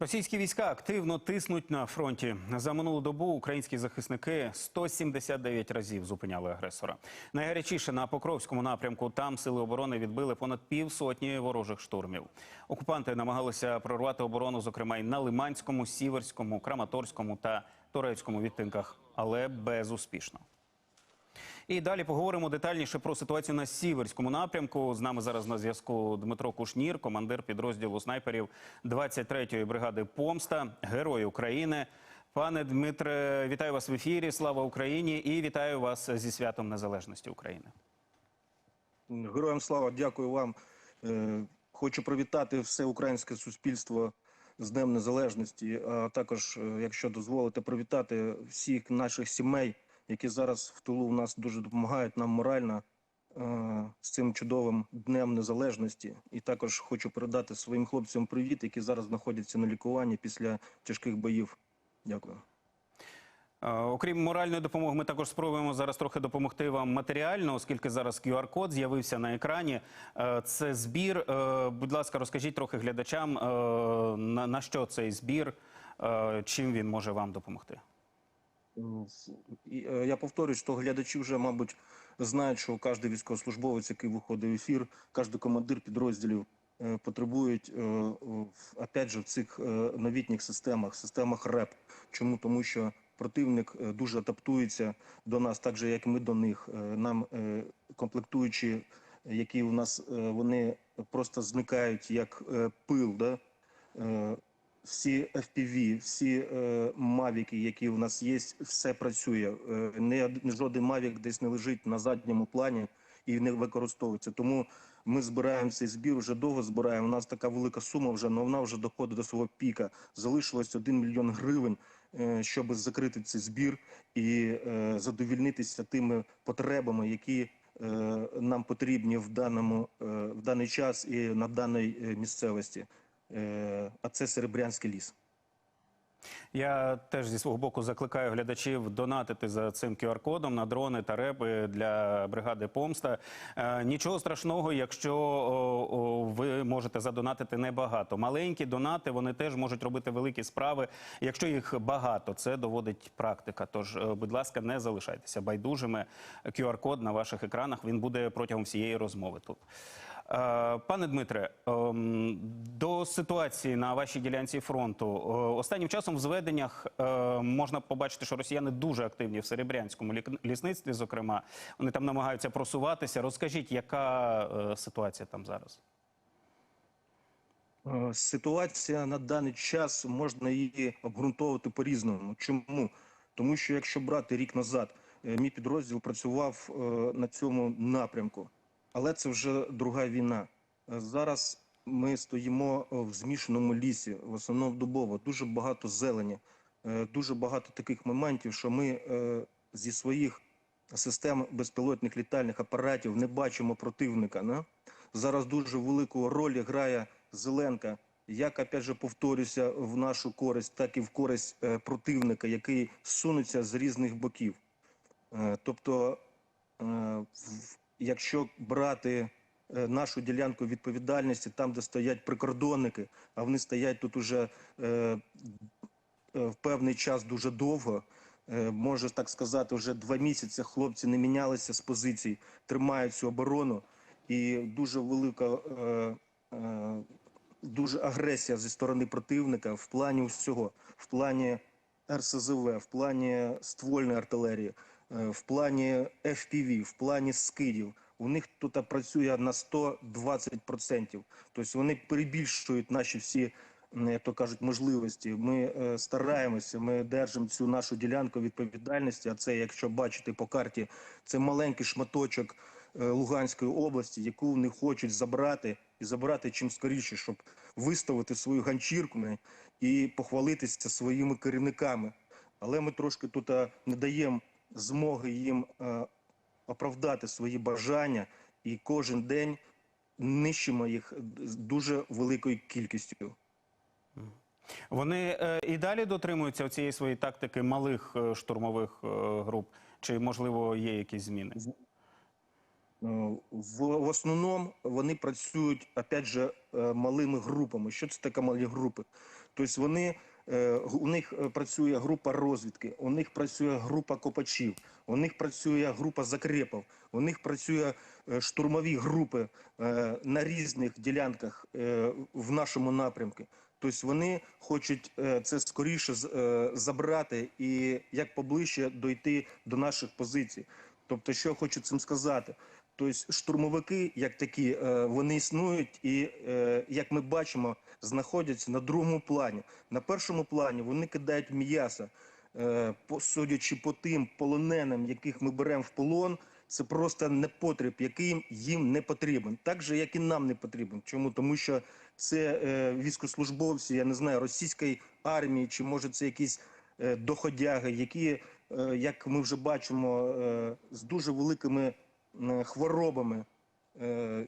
Російські війська активно тиснуть на фронті. За минулу добу українські захисники 179 разів зупиняли агресора. Найгарячіше на Покровському напрямку. Там сили оборони відбили понад півсотні ворожих штурмів. Окупанти намагалися прорвати оборону, зокрема й на Лиманському, Сіверському, Краматорському та Торецькому відтинках, але безуспішно. І далі поговоримо детальніше про ситуацію на сіверському напрямку. З нами зараз на зв'язку Дмитро Кушнір, командир підрозділу снайперів 23-ї бригади Помста, Герой України. Пане Дмитре, вітаю вас в ефірі. Слава Україні! І вітаю вас зі святом Незалежності України. Героям слава, дякую вам. Е, Хочу привітати все українське суспільство з Днем Незалежності. А також, е, якщо дозволите, привітати всіх наших сімей, які зараз в тилу в нас дуже допомагають нам морально е, з цим чудовим Днем Незалежності. І також хочу передати своїм хлопцям привіт, які зараз знаходяться на лікуванні після тяжких боїв. Дякую. Е, Окрім моральної допомоги, ми також спробуємо зараз трохи допомогти вам матеріально, оскільки зараз QR-код з'явився на екрані. Е, Це збір. Будь ласка, розкажіть трохи глядачам, на, що цей збір, чим він може вам допомогти. Е, Я повторюю, що глядачі вже, мабуть, знають, що кожен військовослужбовець, який виходить в ефір, кожен командир підрозділів е, потребують, е, опять же, в цих новітніх системах, системах РЕП. Чому? Тому що противник дуже адаптується до нас, так же, як ми до них. Нам комплектуючі, які у нас, вони просто зникають як пил, да? Всі FPV, всі е, мавіки, які у нас є, все працює. Е, не жоден мавік десь не лежить на задньому плані і не використовується. Тому ми збираємо цей збір, вже довго збираємо. У нас така велика сума вже, але вона вже доходить до свого піка. Залишилось 1 мільйон гривень, е, щоб закрити цей збір і е, задовільнитися тими потребами, які е, нам потрібні в даному е, в даний час і на даній е, місцевості. Е, а це Серебрянський ліс. Я теж зі свого боку закликаю глядачів донатити за цим QR-кодом на дрони та реби для бригади Помста. Е, нічого страшного, якщо ви можете задонатити небагато. Маленькі донати вони теж можуть робити великі справи. Якщо їх багато, це доводить практика. Тож, е, будь ласка, не залишайтеся байдужими. QR-код на ваших екранах він буде протягом всієї розмови тут. Е, Пане Дмитре, ем, до ситуації на вашій ділянці фронту Е, останнім часом в зведеннях е, можна побачити, що росіяни дуже активні в Серебрянському лісництві. Зокрема, вони там намагаються просуватися. Розкажіть, яка ситуація там зараз? Ситуація на даний час можна її обґрунтовувати по-різному. Чому? Тому що якщо брати рік назад, мій підрозділ працював на цьому напрямку, але це вже друга війна. Е, Зараз ми стоїмо е, в змішаному лісі, в основному дубово, дуже багато зелені, е, дуже багато таких моментів, що ми зі своїх систем безпілотних літальних апаратів не бачимо противника. Не? Зараз дуже велику роль грає Зеленка, як опять же повторюся, в нашу користь, так і в користь противника, який сунеться з різних боків. Тобто, в- якщо брати е, нашу ділянку відповідальності, там, де стоять прикордонники, а вони стоять тут уже е, е, в певний час дуже довго. Е, Можу так сказати, вже два місяці хлопці не мінялися з позицій, тримають цю оборону, і дуже велика е, е, дуже агресія зі сторони противника в плані всього, в плані РСЗВ, в плані ствольної артилерії, в плані FPV, в плані скидів. У них тут працює на 120%. Тобто вони перебільшують наші всі, як то кажуть, можливості. Ми е, стараємося, ми держимо цю нашу ділянку відповідальності. А це, якщо бачити по карті, це маленький шматочок е, Луганської області, яку вони хочуть забрати і забрати чим скоріше, щоб виставити свою ганчірку і похвалитися своїми керівниками. Але ми трошки тут е, не даємо змоги їм е, оправдати свої бажання, і кожен день нищимо їх дуже великою кількістю. Вони е, і далі дотримуються цієї своєї тактики малих е, штурмових груп, чи можливо є якісь зміни? В, в основному вони працюють опять же малими групами. Що це таке малі групи? Тобто вони у них е, працює група розвідки, у них працює група копачів, у них працює група закрепів, у них працює е, штурмові групи е, на різних ділянках е, в нашому напрямку. Тобто вони хочуть е, це скоріше е, забрати і як поближче дойти до наших позицій. Тобто, що я хочу цим сказати? Тобто штурмовики, як такі, е, вони існують і, е, як ми бачимо, знаходяться на другому плані. На першому плані вони кидають м'ясо. Е, Судячи по тим полоненим, яких ми беремо в полон, це просто непотріб, який їм не потрібен. Так же, як і нам не потрібен. Чому? Тому що це військовослужбовці, я не знаю, російської армії, чи може це якісь доходяги, які, як ми вже бачимо, з дуже великими хворобами. Е,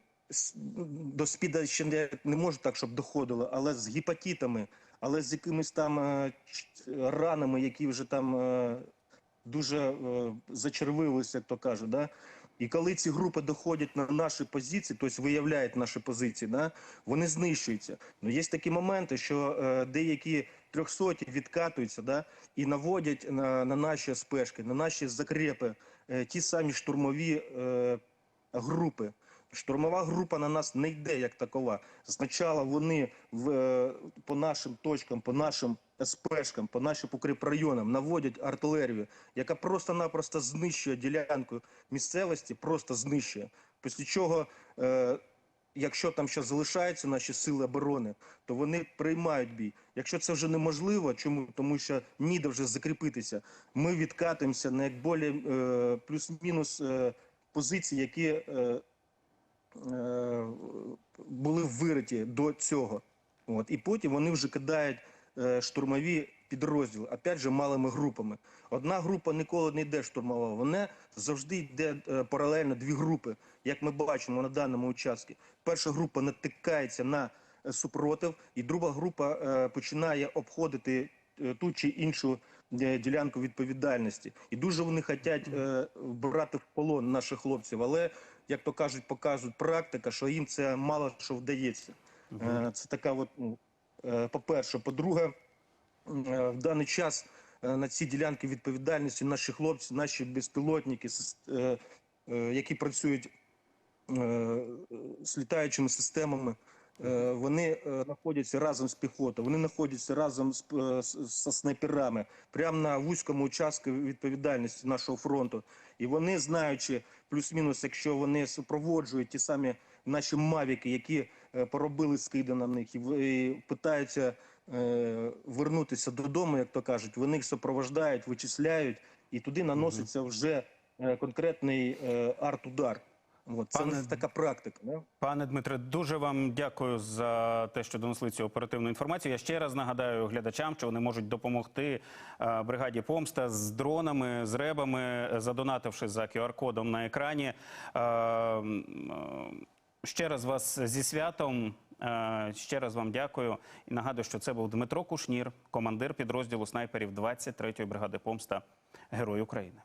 До СПІДа ще не, не можу так, щоб доходило, але з гепатитами, але з якимись там е, ранами, які вже там е, дуже е, зачервилися, як то кажуть. Да? І коли ці групи доходять на наші позиції, тобто виявляють наші позиції, да, вони знищуються. Ну є такі моменти, що е, деякі трьохсоті відкатуються да, і наводять на, на наші спешки, на наші закрепи, е, ті самі штурмові е, групи. Штурмова група на нас не йде як такова. Спочатку вони в, е, по нашим точкам, по нашим СПшкам, по нашим укріпрайонам наводять артилерію, яка просто-напросто знищує ділянку місцевості, просто знищує. Після чого, е, якщо там ще залишаються наші сили оборони, то вони приймають бій. Якщо це вже неможливо, чому? Тому що ніде вже закріпитися, ми відкатимося на як болі, е, плюс-мінус е, позиції, які е, е, були вириті до цього. От. І потім вони вже кидають е, штурмові підрозділи, опять же, малими групами. Одна група ніколи не йде штурмова, вона завжди йде е, паралельно дві групи, як ми бачимо на даному участку. Перша група натикається на е, супротив, і друга група е, починає обходити ту чи іншу ділянку відповідальності. І дуже вони хочуть брати в полон наших хлопців, але як то кажуть, показують практика, що їм це мало що вдається. Це така, от, ну, е, по-перше. По-друге, е, в даний час е, на ці ділянки відповідальності наші хлопці, наші безпілотники, е, е, які працюють е, з літаючими системами, е, вони е, знаходяться разом з піхотою, вони знаходяться разом з, е, з, з снайперами, прямо на вузькому участку відповідальності нашого фронту. І вони, знаючи плюс-мінус, якщо вони супроводжують ті самі наші мавіки, які е, поробили скиди на них і, і питаються е, вернутися додому, як то кажуть, вони їх супровождають, вичисляють, і туди наноситься вже е, конкретний е, арт-удар. От, це Пане- нас така практика. Да? Пане Дмитре, дуже вам дякую за те, що донесли цю оперативну інформацію. Я ще раз нагадаю глядачам, що вони можуть допомогти е, бригаді Помста з дронами, з ребами, задонативши за QR-кодом на екрані. Е, е, Ще раз вас зі святом. Е, Ще раз вам дякую і нагадую, що це був Дмитро Кушнір, командир підрозділу снайперів 23-ї бригади Помста, Герой України.